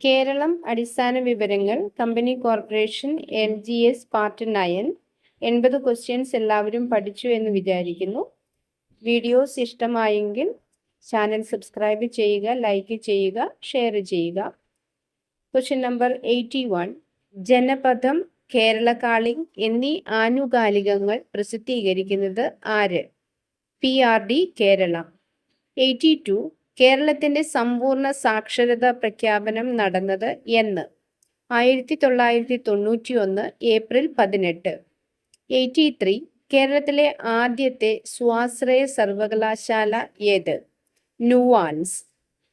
കേരളം അടിസ്ഥാന വിവരങ്ങൾ company corporation M G S part nine എൺപത് ക്വസ്റ്റ്യൻസ് എല്ലാവരും പഠിച്ചു എന്ന് വിചാരിക്കുന്നു. വീഡിയോസ് ഇഷ്ടമായെങ്കിൽ ചാനൽ സബ്സ്ക്രൈബ് ചെയ്യുക ലൈക്ക് ചെയ്യുക ഷെയർ ചെയ്യുക. Question number eighty one. Janapadham Kerala Calling എന്നീ ആനുകാലികങ്ങൾ പ്രസിദ്ധീകരിക്കുന്നത് ആര്? P R D Kerala. Eighty two. കേരളത്തിന്റെ സമ്പൂർണ സാക്ഷരത പ്രഖ്യാപനം നടന്നത് എന്ന്. ആയിരത്തി തൊള്ളായിരത്തി തൊണ്ണൂറ്റി ഒന്ന് ഏപ്രിൽ പതിനെട്ട്. എയ്റ്റി ത്രീ കേരളത്തിലെ ആദ്യത്തെ സ്വാശ്രയ സർവകലാശാല ഏത്? NUALS.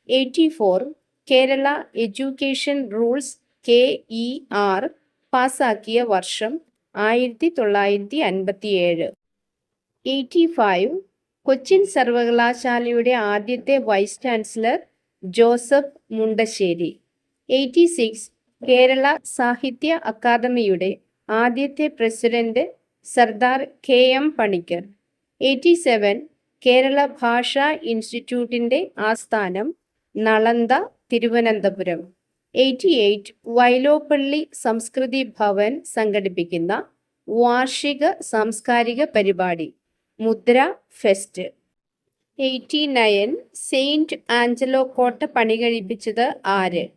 Eighty four Kerala education rules K E R പാസാക്കിയ വർഷം ആയിരത്തി തൊള്ളായിരത്തി അൻപത്തിയേഴ് എയ്റ്റി ഫൈവ് കൊച്ചിൻ സർവകലാശാലയുടെ ആദ്യത്തെ vice chancellor Joseph Mundassery. Eighty six Kerala സാഹിത്യ അക്കാദമിയുടെ ആദ്യത്തെ president Sardar K M Panikkar. Eighty seven Kerala ഭാഷാ ഇൻസ്റ്റിറ്റ്യൂട്ടിന്റെ ആസ്ഥാനം നളന്ദ തിരുവനന്തപുരം. എയ്റ്റി എയ്റ്റ് വൈലോപ്പള്ളി സംസ്കൃതി ഭവൻ സംഘടിപ്പിക്കുന്ന വാർഷിക സാംസ്കാരിക പരിപാടി. Mudra fest. Eighty nine saint Angelo കോട്ട പണി കഴിപ്പിച്ചത് ആര്?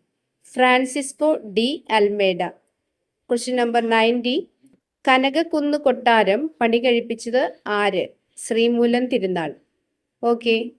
Francisco de Almeida. Question number ninety. Kanakakkunnu കൊട്ടാരം പണി കഴിപ്പിച്ചത് ആര്? ശ്രീമൂലം തിരുനാൾ. ഓക്കെ.